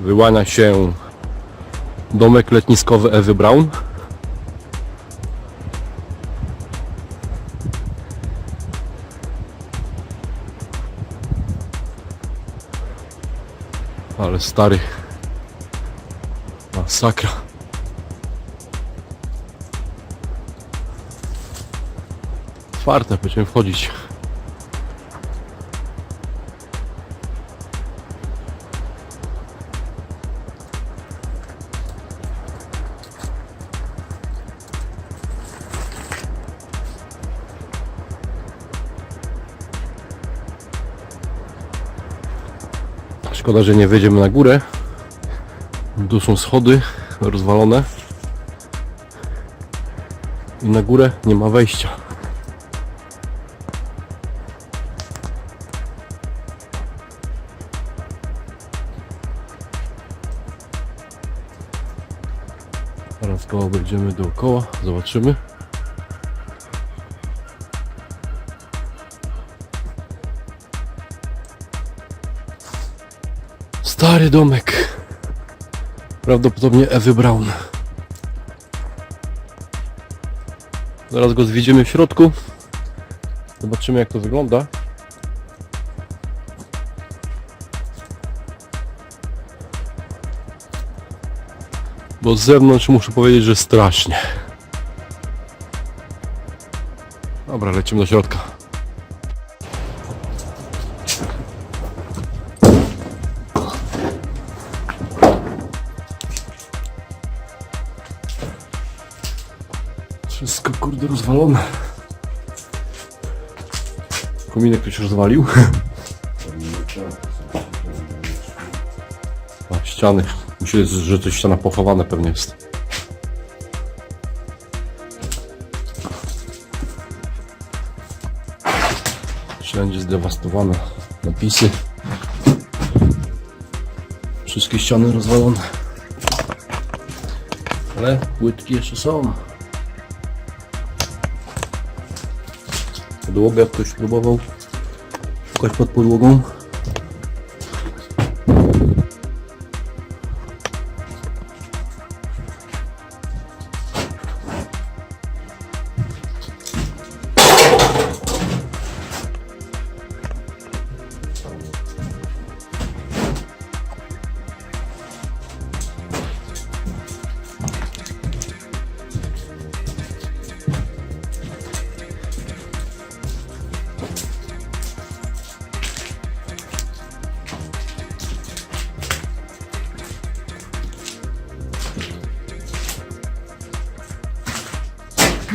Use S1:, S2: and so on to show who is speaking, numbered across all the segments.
S1: Wyłania się domek letniskowy Ewy Braun. Ale stary. Masakra. Otwarte, będziemy wchodzić. Szkoda, że nie wejdziemy na górę. Tu są schody rozwalone. I na górę nie ma wejścia. Teraz go obejdziemy dookoła, zobaczymy. Stary domek. Prawdopodobnie Ewy Braun. Zaraz go zwiedzimy w środku. Zobaczymy jak to wygląda. Bo z zewnątrz muszę powiedzieć, że strasznie. Dobra, lecimy do środka. Wszystko kurde rozwalone. Kominek ktoś rozwalił. A, ściany. Myślę, że to ściana pochowane pewnie jest. Wszędzie zdewastowane napisy. Wszystkie ściany rozwalone. Ale płytki jeszcze są. Podłogę ktoś próbował szukać pod podłogą.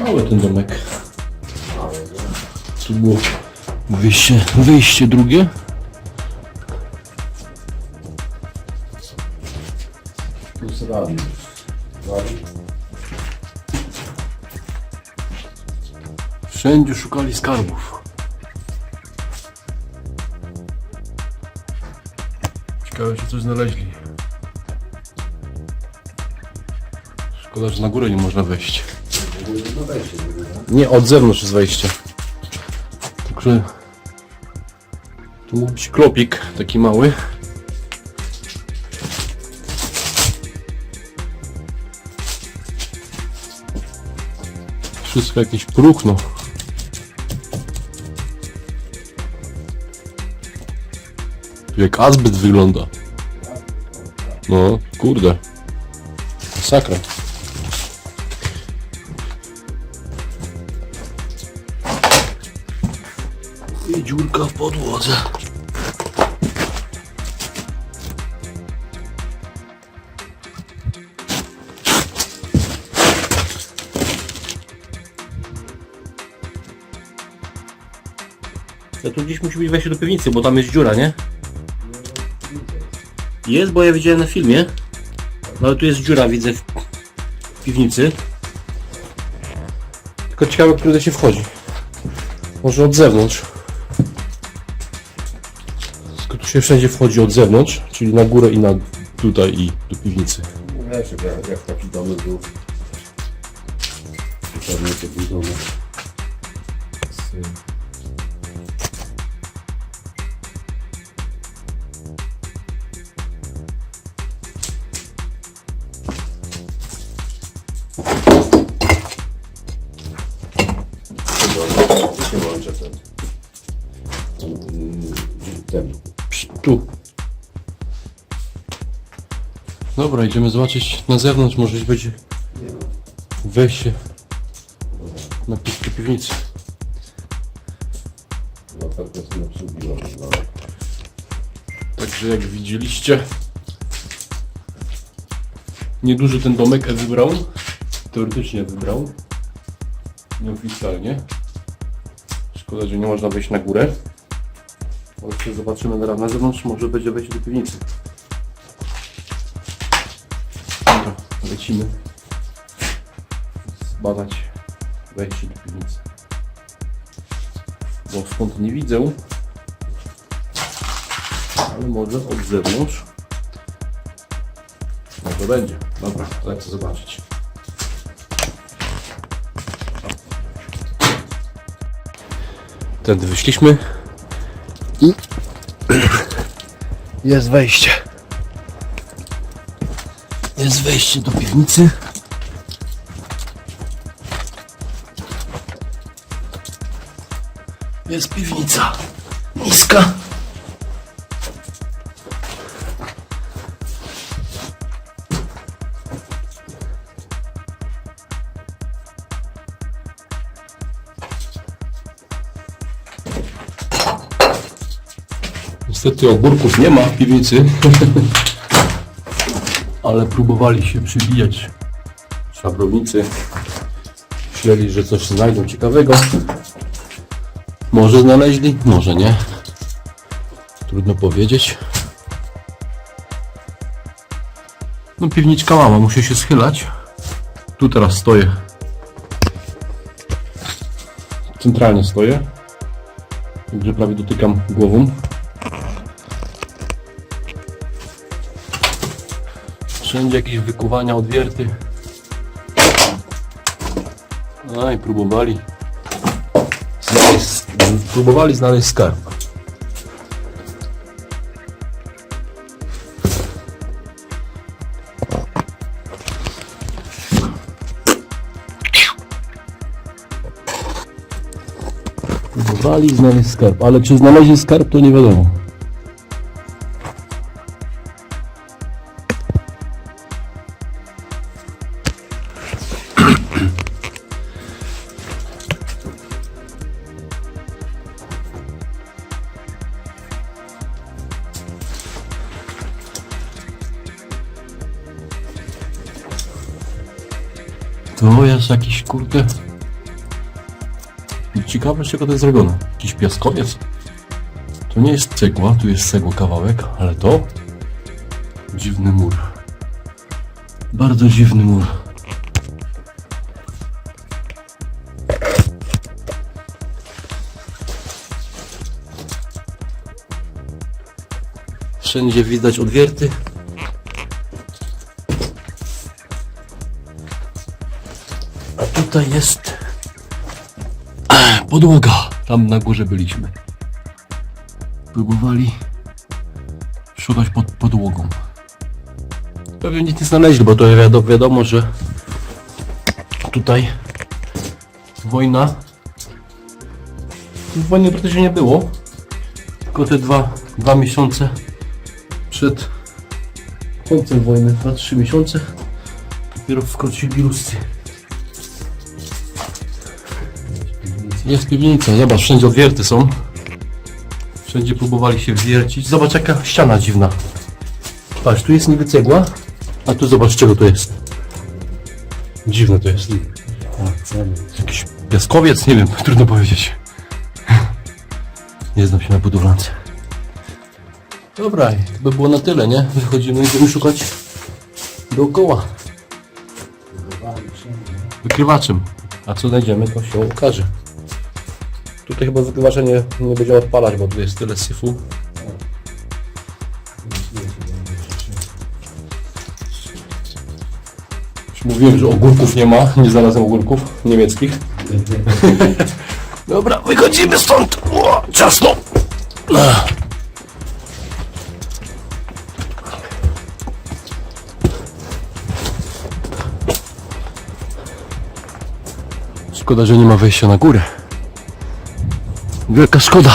S1: Mały ten domek. Tu było wyjście, wyjście drugie.
S2: Radius. Radius.
S1: Wszędzie szukali skarbów. Ciekawe, czy coś znaleźli. Szkoda, że na górę nie można wejść. Nie, od zewnątrz jest wejście. Także... Tu mógł być klopik, taki mały. Wszystko jakieś próchno. Jak azbyt wygląda. No, kurde. Sakra. I dziurka w podłodze. Ja tu gdzieś musi być wejście do piwnicy, bo tam jest dziura, nie? Jest, bo ja widziałem na filmie. No ale tu jest dziura, widzę w piwnicy. Tylko ciekawe, którędy się wchodzi. Może od zewnątrz. Się wszędzie wchodzi od zewnątrz, czyli na górę i na tutaj i do piwnicy.
S2: Wiesz, jak, jak taki był. Pewnie to był
S1: Tu. Dobra, idziemy zobaczyć na zewnątrz, może gdzieś będzie
S2: no.
S1: wejście na pi- do piwnicy.
S2: No tak jest obsługiło. No.
S1: Także jak widzieliście, nieduży ten domek Ewy Brown. Teoretycznie wybrał. Nieoficjalnie. Szkoda, że nie można wejść na górę. Jeszcze zobaczymy na zewnątrz, może będzie wejść do piwnicy. Dobra, lecimy. Zbadać wejście do piwnicy. Bo skąd nie widzę, ale może od zewnątrz. Może będzie. Dobra, lecę zobaczyć. Tędy wyszliśmy i jest wejście. Jest wejście do piwnicy. Jest piwnica. Niska. Niestety ogórków nie ma w piwnicy, ale próbowali się przybijać szabrownicy. Myśleli, że coś znajdą ciekawego. Może znaleźli, może nie. Trudno powiedzieć. No piwniczka mała, muszę się schylać. Tu teraz stoję. Centralnie stoję. Także prawie dotykam głową. Wszędzie jakieś wykuwania, odwierty. No i próbowali znaleźć, próbowali znaleźć skarb. Próbowali znaleźć skarb, ale czy znaleźli skarb to nie wiadomo. To jest jakiś kurde. Ciekawe z czego to jest zrobione. Jakiś piaskowiec. To nie jest cegła, tu jest cegła kawałek, ale to dziwny mur. Bardzo dziwny mur. Wszędzie widać odwierty. Tutaj jest podłoga. Tam na górze byliśmy. Próbowali szukać pod podłogą. Pewnie nic nie znaleźli, bo to wiadomo, wiadomo że tutaj wojna. Wojny praktycznie nie było. Tylko te dwa, dwa miesiące przed końcem wojny, dwa, trzy miesiące, dopiero wkroczyli Ruscy. Jest piwnica, zobacz, wszędzie odwierty są. Wszędzie próbowali się wiercić. Zobacz jaka ściana dziwna. Patrz, tu jest niby cegła, a tu zobacz czego to jest. Dziwne to jest. Jakiś piaskowiec, nie wiem, trudno powiedzieć. Nie znam się na budowlance. Dobra, by było na tyle, nie? Wychodzimy i będziemy szukać dookoła. Wykrywaczem. A co znajdziemy, to się okaże. Tutaj chyba wykrywacze nie, będziemy odpalać, bo tu jest tyle syfu. Mówiłem, że ogórków nie ma, nie znalazłem ogórków niemieckich. Dobra, wychodzimy stąd! O, ciasno! Szkoda, że nie ma wejścia na górę. Wielka szkoda.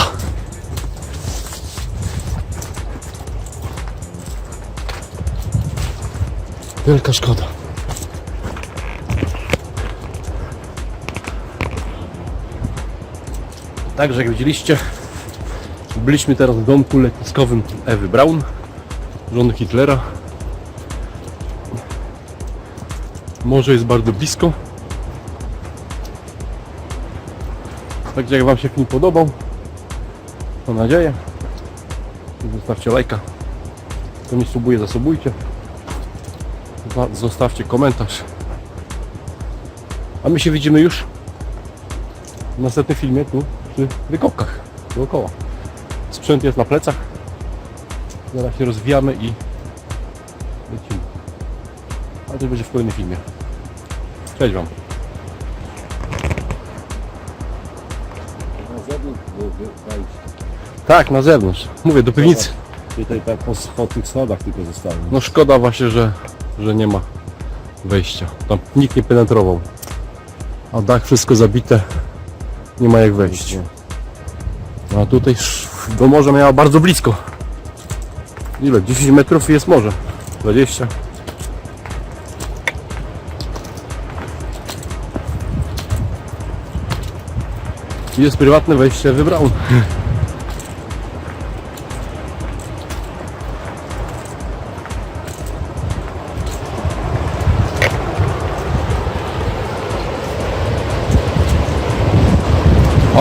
S1: Wielka szkoda. Także jak widzieliście, byliśmy teraz w domku letniskowym Ewy Braun, żony Hitlera. Morze jest bardzo blisko. Także jak Wam się film podobał, mam nadzieję, zostawcie lajka. Kto nie subuje, zasobujcie. Za- Zostawcie komentarz. A my się widzimy już w następnym filmie tu przy wykopkach dookoła. Sprzęt jest na plecach. Zaraz się rozwijamy i lecimy. Ale to będzie w kolejnym filmie. Cześć Wam.
S2: Na zewnątrz było wejście.
S1: Tak, na zewnątrz. Mówię, do piwnicy.
S2: Tutaj tak po, po tych schodach tylko zostałem.
S1: No szkoda właśnie, że, że nie ma wejścia. Tam nikt nie penetrował. A dach wszystko zabite. Nie ma jak wejść. A tutaj sz- do morza miała bardzo blisko. Ile? 10 metrów i jest morze. 20. Jest prywatne wejście, wybrał.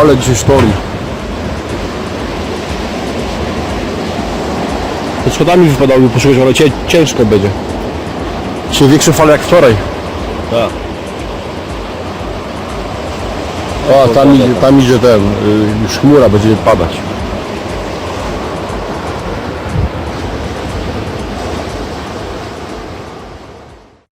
S1: Ale dzisiaj sztorm. To schodami wypadały poszukać, ale ciężko będzie. Dzisiaj większe fale jak wczoraj.
S2: Tak.
S1: O, tam idzie, tam idzie ten, y, już chmura będzie padać.